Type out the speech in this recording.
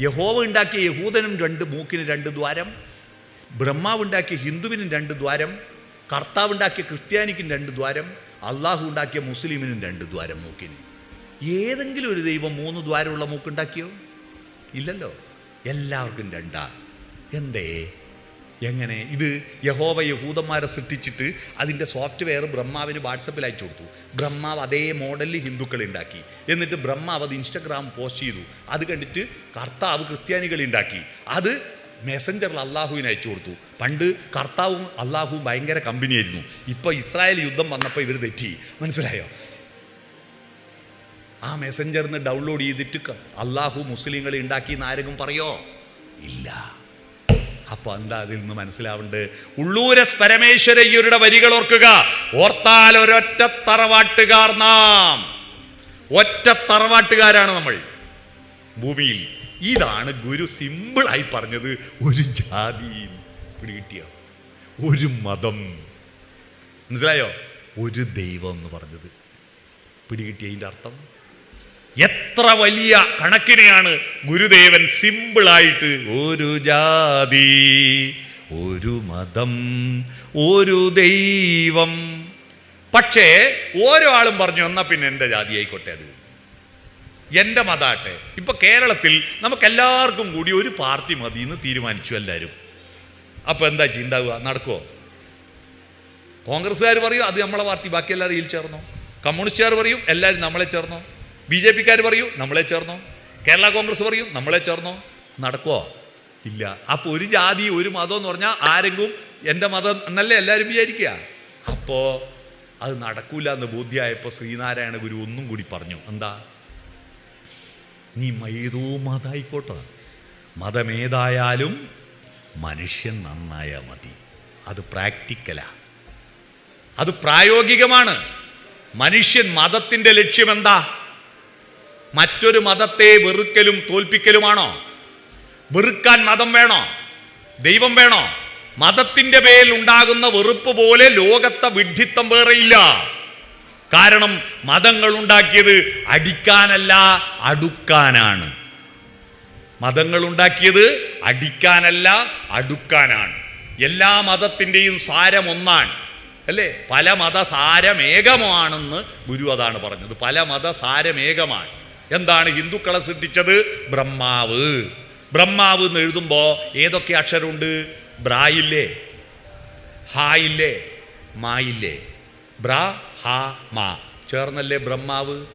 യഹോവ ഉണ്ടാക്കിയ യഹൂദനും രണ്ട് മൂക്കിന് രണ്ട് ദ്വാരം ബ്രഹ്മാവ് ഉണ്ടാക്കിയ ഹിന്ദുവിനും രണ്ട് ദ്വാരം കർത്താവ് ഉണ്ടാക്കിയ ക്രിസ്ത്യാനിക്കും രണ്ട് ദ്വാരം അള്ളാഹു ഉണ്ടാക്കിയ മുസ്ലിമിനും രണ്ട് ദ്വാരം മൂക്കിന്. ഏതെങ്കിലും ഒരു ദൈവം മൂന്ന് ദ്വാരമുള്ള മൂക്കുണ്ടാക്കിയോ ഇല്ലല്ലോ. എല്ലാവർക്കും രണ്ടാ. എന്തേ? എങ്ങനെ? ഇത് യഹോവ യഹൂദന്മാരെ സൃഷ്ടിച്ചിട്ട് അതിന്റെ സോഫ്റ്റ്വെയർ ബ്രഹ്മാവിന് വാട്സപ്പിൽ അയച്ചു കൊടുത്തു. ബ്രഹ്മാവ് അതേ മോഡലിൽ ഹിന്ദുക്കൾ ഉണ്ടാക്കി. എന്നിട്ട് ബ്രഹ്മാവ് അത് ഇൻസ്റ്റഗ്രാം പോസ്റ്റ് ചെയ്തു. അത് കണ്ടിട്ട് കർത്താവ് ക്രിസ്ത്യാനികൾ ഉണ്ടാക്കി. അത് മെസ്സഞ്ചറിൽ അള്ളാഹുവിന് അയച്ചു കൊടുത്തു. പണ്ട് കർത്താവും അള്ളാഹുവും ഭയങ്കര കമ്പനിയായിരുന്നു ഇപ്പോൾ ഇസ്രായേൽ യുദ്ധം വന്നപ്പോൾ ഇവർ തെറ്റി. മനസ്സിലായോ? ആ മെസ്സഞ്ചറിന്ന് ഡൗൺലോഡ് ചെയ്തിട്ട് അള്ളാഹു മുസ്ലിങ്ങളെ ഉണ്ടാക്കി എന്ന് ആരെങ്കിലും പറയോ? ഇല്ല. അപ്പൊ എന്താ അതിൽ നിന്ന് മനസ്സിലാവുണ്ട്? ഉള്ളൂരസ് പരമേശ്വരയ്യരുടെ വരികൾ ഓർക്കുക. ഓർത്താൽ ഒരൊറ്റ തറവാട്ടുകാർ നാം. ഒറ്റ തറവാട്ടുകാരാണ് നമ്മൾ. ഭൂമിയിൽ. ഇതാണ് ഗുരു സിമ്പിളായി പറഞ്ഞത്. ഒരു ജാതി പിടികിട്ടിയോ ഒരു മതം. മനസ്സിലായോ? ഒരു ദൈവം എന്ന് പറഞ്ഞത്. പിടികിട്ടിയതിന്റെ അർത്ഥം? എത്ര വലിയ കണക്കിനെയാണ് ഗുരുദേവൻ സിമ്പിളായിട്ട് ഒരു ജാതി ഒരു മതം ഒരു ദൈവം. പക്ഷേ ഓരോ ആളും പറഞ്ഞു എന്നാൽ പിന്നെ എന്റെ ജാതി ആയിക്കോട്ടെ അത്. എന്റെ മതാട്ടെ. ഇപ്പൊ കേരളത്തിൽ നമുക്ക് എല്ലാവർക്കും കൂടി ഒരു പാർട്ടി മതി എന്ന് തീരുമാനിച്ചു എല്ലാവരും. അപ്പൊ എന്താ ചിന്താവുക? നടക്കുമോ കോൺഗ്രസ്സുകാർ പറയും അത് നമ്മളെ പാർട്ടി ബാക്കി എല്ലാവരും ഇതിൽ ചേർന്നോ? കമ്മ്യൂണിസ്റ്റുകാർ പറയും എല്ലാവരും നമ്മളെ ചേർന്നോ? ബി ജെ പിക്കാർ പറയൂ നമ്മളെ ചേർന്നോ. കേരള കോൺഗ്രസ് പറയും നമ്മളെ ചേർന്നോ. നടക്കുമോ ഇല്ല. അപ്പോൾ ഒരു ജാതി ഒരു മതം എന്ന് പറഞ്ഞാൽ ആരെങ്കിലും എന്റെ മതം എന്നല്ലേ എല്ലാവരും വിചാരിക്കുക. അപ്പോൾ അത് നടക്കൂല എന്ന് ബോധ്യമായപ്പോൾ ശ്രീനാരായണ ഗുരു ഒന്നും കൂടി പറഞ്ഞു. എന്താ? നീ ഏതോ മതായിക്കോട്ടെ. മതമേതായാലും മനുഷ്യൻ നന്നായ മതി. അത് പ്രാക്ടിക്കലാ. അത് പ്രായോഗികമാണ്. മനുഷ്യൻ മതത്തിന്റെ ലക്ഷ്യം എന്താ? മറ്റൊരു മതത്തെ വെറുക്കലും തോൽപ്പിക്കലുമാണോ? വെറുക്കാൻ മതം വേണോ? ദൈവം വേണോ? മതത്തിന്റെ പേരിൽ ഉണ്ടാകുന്ന വെറുപ്പ് പോലെ ലോകത്തെ വിഡ്ഢിത്തം വേറെയില്ല. കാരണം മതങ്ങൾ ഉണ്ടാക്കിയത് അടിക്കാനല്ല അടുക്കാനാണ്. മതങ്ങൾ ഉണ്ടാക്കിയത് അടിക്കാനല്ല അടുക്കാനാണ്. എല്ലാ മതത്തിന്റെയും സാരം ഒന്നാണ്. അല്ലേ? പല മത സാരമേകമാണെന്ന് ഗുരു അതാണ് പറഞ്ഞത്. പല മത സാരമേകമാണ് എന്താണ് ഹിന്ദുക്കളെ സൃഷ്ടിച്ചത്? ബ്രഹ്മാവ്. ബ്രഹ്മാവ് എന്ന് എഴുതുമ്പോൾ ഏതൊക്കെ അക്ഷരമുണ്ട്? ബ്രായില്ലേ ഹായില്ലേ മായില്ലേ ബ്ര ഹ മാ. ചേർന്നല്ലേ ബ്രഹ്മാവ്?